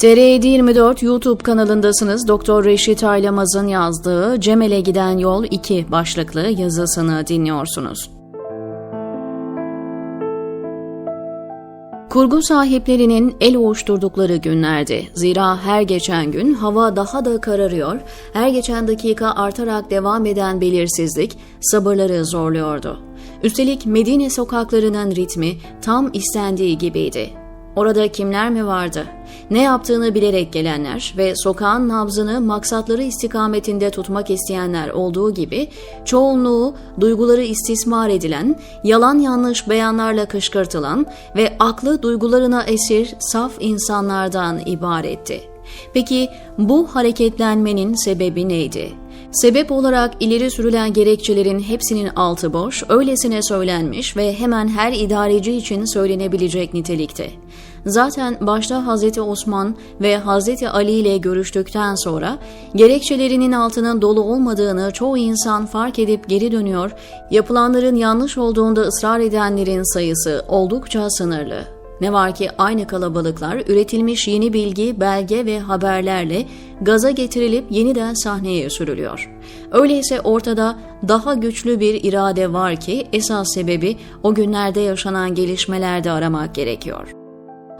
TR 24 YouTube kanalındasınız. Doktor Reşit Aylamaz'ın yazdığı Cemel'e giden yol 2 başlıklı yazısını dinliyorsunuz. Kurgu sahiplerinin el ovuşturdukları günlerdi. Zira her geçen gün hava daha da kararıyor, her geçen dakika artarak devam eden belirsizlik sabırları zorluyordu. Üstelik Medine sokaklarının ritmi tam istendiği gibiydi. Orada kimler mi vardı? Ne yaptığını bilerek gelenler ve sokağın nabzını maksatları istikametinde tutmak isteyenler olduğu gibi çoğunluğu duyguları istismar edilen, yalan yanlış beyanlarla kışkırtılan ve aklı duygularına esir saf insanlardan ibaretti. Peki bu hareketlenmenin sebebi neydi? Sebep olarak ileri sürülen gerekçelerin hepsinin altı boş, öylesine söylenmiş ve hemen her idareci için söylenebilecek nitelikte. Zaten başta Hazreti Osman ve Hazreti Ali ile görüştükten sonra gerekçelerinin altının dolu olmadığını çoğu insan fark edip geri dönüyor, yapılanların yanlış olduğunda ısrar edenlerin sayısı oldukça sınırlı. Ne var ki aynı kalabalıklar üretilmiş yeni bilgi, belge ve haberlerle gaza getirilip yeniden sahneye sürülüyor. Öyleyse ortada daha güçlü bir irade var ki esas sebebi o günlerde yaşanan gelişmelerde aramak gerekiyor.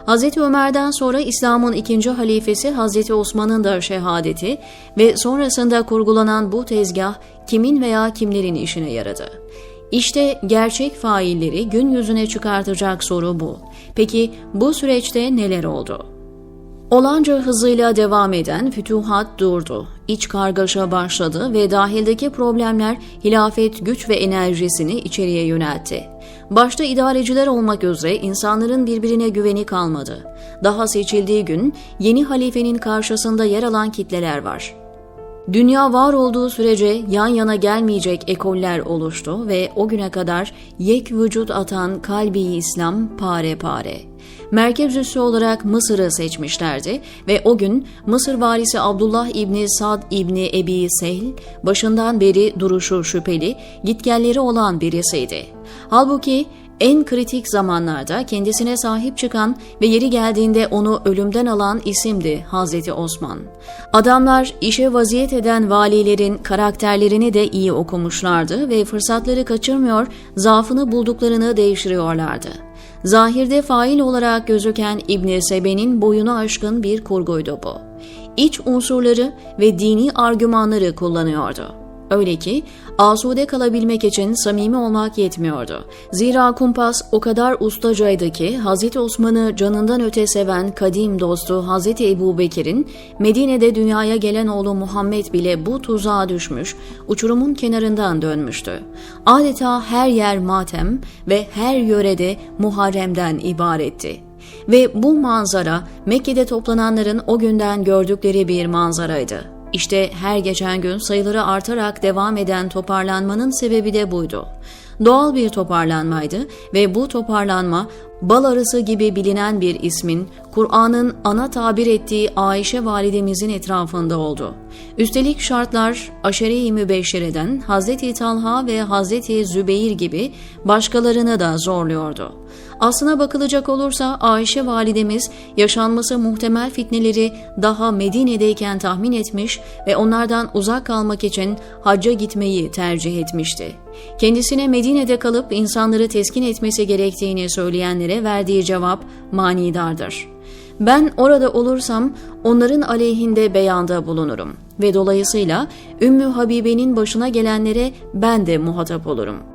Hz. Ömer'den sonra İslam'ın ikinci halifesi Hz. Osman'ın da şehadeti ve sonrasında kurgulanan bu tezgah kimin veya kimlerin işine yaradı? İşte gerçek failleri gün yüzüne çıkartacak soru bu. Peki bu süreçte neler oldu? Olanca hızıyla devam eden fütuhat durdu. İç kargaşa başladı ve dahildeki problemler hilafet güç ve enerjisini içeriye yöneltti. Başta idareciler olmak üzere insanların birbirine güveni kalmadı. Daha seçildiği gün yeni halifenin karşısında yer alan kitleler var. Dünya var olduğu sürece yan yana gelmeyecek ekoller oluştu ve o güne kadar yek vücut atan kalbi İslam pare pare. Merkez üssü olarak Mısır'ı seçmişlerdi ve o gün Mısır valisi Abdullah İbni Sad İbni Ebi Sehl başından beri duruşu şüpheli, gitgelleri olan birisiydi. Halbuki en kritik zamanlarda kendisine sahip çıkan ve yeri geldiğinde onu ölümden alan isimdi Hazreti Osman. Adamlar işe vaziyet eden valilerin karakterlerini de iyi okumuşlardı ve fırsatları kaçırmıyor, zaafını bulduklarını değiştiriyorlardı. Zahirde fail olarak gözüken İbn Sebe'nin boyunu aşkın bir kurguydu bu. İç unsurları ve dini argümanları kullanıyordu. Öyle ki asude kalabilmek için samimi olmak yetmiyordu. Zira kumpas o kadar ustacaydı ki Hz. Osman'ı canından öte seven kadim dostu Hz. Ebu Bekir'in Medine'de dünyaya gelen oğlu Muhammed bile bu tuzağa düşmüş, uçurumun kenarından dönmüştü. Adeta her yer matem ve her yörede Muharrem'den ibaretti. Ve bu manzara Mekke'de toplananların o günden gördükleri bir manzaraydı. İşte her geçen gün sayıları artarak devam eden toparlanmanın sebebi de buydu. Doğal bir toparlanmaydı ve bu toparlanma bal arısı gibi bilinen bir ismin Kur'an'ın ana tabir ettiği Ayşe validemizin etrafında oldu. Üstelik şartlar aşere-i mübeşşereden Hazreti Talha ve Hazreti Zübeyir gibi başkalarını da zorluyordu. Aslına bakılacak olursa Ayşe validemiz yaşanması muhtemel fitneleri daha Medine'deyken tahmin etmiş ve onlardan uzak kalmak için hacca gitmeyi tercih etmişti. Kendisine Medine'de kalıp insanları teskin etmesi gerektiğini söyleyenlere verdiği cevap manidardır. Ben orada olursam onların aleyhinde beyanda bulunurum ve dolayısıyla Ümmü Habibe'nin başına gelenlere ben de muhatap olurum.''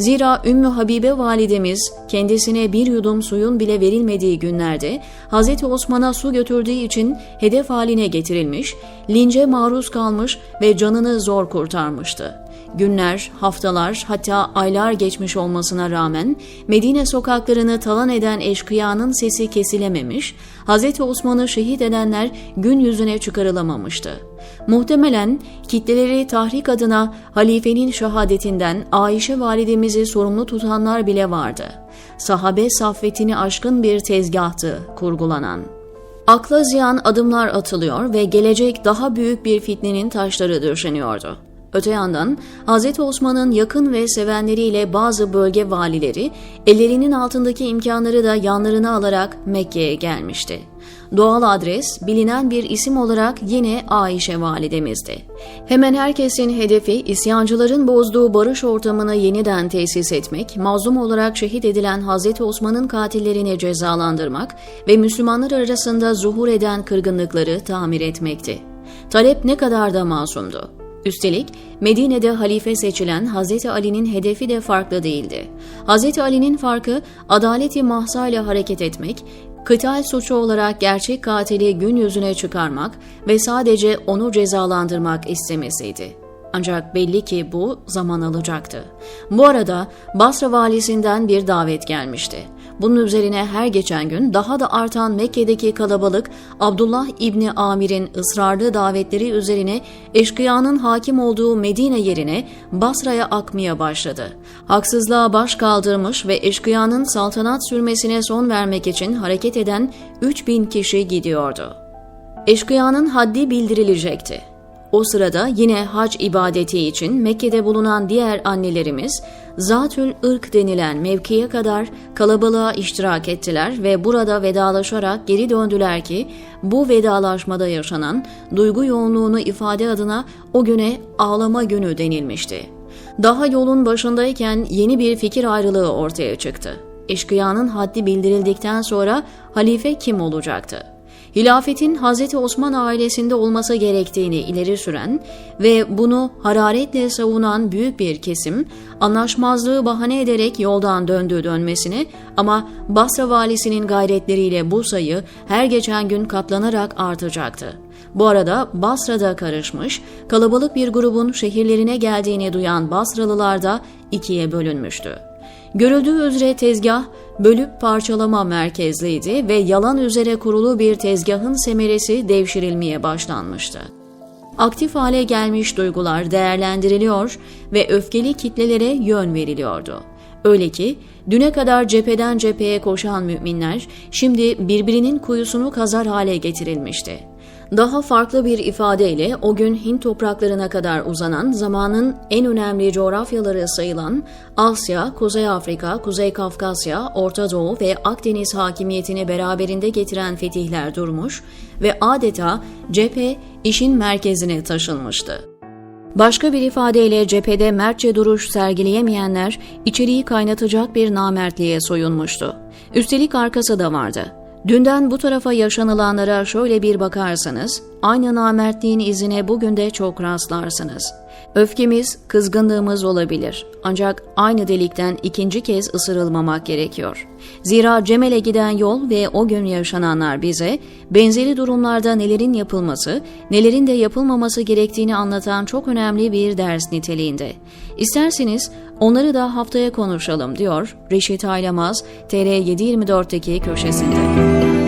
Zira Ümmü Habibe validemiz kendisine bir yudum suyun bile verilmediği günlerde Hz. Osman'a su götürdüğü için hedef haline getirilmiş, lince maruz kalmış ve canını zor kurtarmıştı. Günler, haftalar hatta aylar geçmiş olmasına rağmen Medine sokaklarını talan eden eşkıyanın sesi kesilememiş, Hz. Osman'ı şehit edenler gün yüzüne çıkarılamamıştı. Muhtemelen kitleleri tahrik adına halifenin şehadetinden Ayşe validemizi sorumlu tutanlar bile vardı. Sahabe saffetini aşkın bir tezgahtı kurgulanan. Akla ziyan adımlar atılıyor ve gelecek daha büyük bir fitnenin taşları döşeniyordu. Öte yandan Hz. Osman'ın yakın ve sevenleriyle bazı bölge valileri ellerinin altındaki imkanları da yanlarına alarak Mekke'ye gelmişti. Doğal adres bilinen bir isim olarak yine Ayşe validemizdi. Hemen herkesin hedefi isyancıların bozduğu barış ortamını yeniden tesis etmek, mazlum olarak şehit edilen Hz. Osman'ın katillerini cezalandırmak ve Müslümanlar arasında zuhur eden kırgınlıkları tamir etmekti. Talep ne kadar da masumdu. Üstelik Medine'de halife seçilen Hz. Ali'nin hedefi de farklı değildi. Hz. Ali'nin farkı adaleti mahsa ile hareket etmek, kıtal suçu olarak gerçek katili gün yüzüne çıkarmak ve sadece onu cezalandırmak istemesiydi. Ancak belli ki bu zaman alacaktı. Bu arada Basra valisinden bir davet gelmişti. Bunun üzerine her geçen gün daha da artan Mekke'deki kalabalık Abdullah İbni Amir'in ısrarlı davetleri üzerine eşkıyanın hakim olduğu Medine yerine Basra'ya akmaya başladı. Haksızlığa baş kaldırmış ve eşkıyanın saltanat sürmesine son vermek için hareket eden 3000 kişi gidiyordu. Eşkıyanın haddi bildirilecekti. O sırada yine hac ibadeti için Mekke'de bulunan diğer annelerimiz Zatül Irk denilen mevkiye kadar kalabalığa iştirak ettiler ve burada vedalaşarak geri döndüler ki bu vedalaşmada yaşanan duygu yoğunluğunu ifade adına o güne ağlama günü denilmişti. Daha yolun başındayken yeni bir fikir ayrılığı ortaya çıktı. Eşkıyanın haddi bildirildikten sonra halife kim olacaktı? Hilafetin Hz. Osman ailesinde olması gerektiğini ileri süren ve bunu hararetle savunan büyük bir kesim, anlaşmazlığı bahane ederek yoldan döndüğü dönmesini ama Basra valisinin gayretleriyle bu sayı her geçen gün katlanarak artacaktı. Bu arada Basra'da karışmış, kalabalık bir grubun şehirlerine geldiğini duyan Basralılar da ikiye bölünmüştü. Görüldüğü üzere tezgah bölüp parçalama merkezliydi ve yalan üzere kurulu bir tezgahın semeresi devşirilmeye başlanmıştı. Aktif hale gelmiş duygular değerlendiriliyor ve öfkeli kitlelere yön veriliyordu. Öyle ki düne kadar cepheden cepheye koşan müminler şimdi birbirinin kuyusunu kazar hale getirilmişti. Daha farklı bir ifadeyle o gün Hint topraklarına kadar uzanan zamanın en önemli coğrafyaları sayılan Asya, Kuzey Afrika, Kuzey Kafkasya, Orta Doğu ve Akdeniz hakimiyetini beraberinde getiren fetihler durmuş ve adeta cephe işin merkezine taşınmıştı. Başka bir ifadeyle cephede mertçe duruş sergileyemeyenler içeriği kaynatacak bir namertliğe soyunmuştu. Üstelik arkası da vardı. Dünden bu tarafa yaşanılanlara şöyle bir bakarsanız, aynı namertliğin izine bugün de çok rastlarsınız. Öfkemiz, kızgınlığımız olabilir. Ancak aynı delikten ikinci kez ısırılmamak gerekiyor. Zira Cemel'e giden yol ve o gün yaşananlar bize benzeri durumlarda nelerin yapılması, nelerin de yapılmaması gerektiğini anlatan çok önemli bir ders niteliğinde. İsterseniz onları da haftaya konuşalım diyor Reşit Aylamaz TR724'teki köşesinde.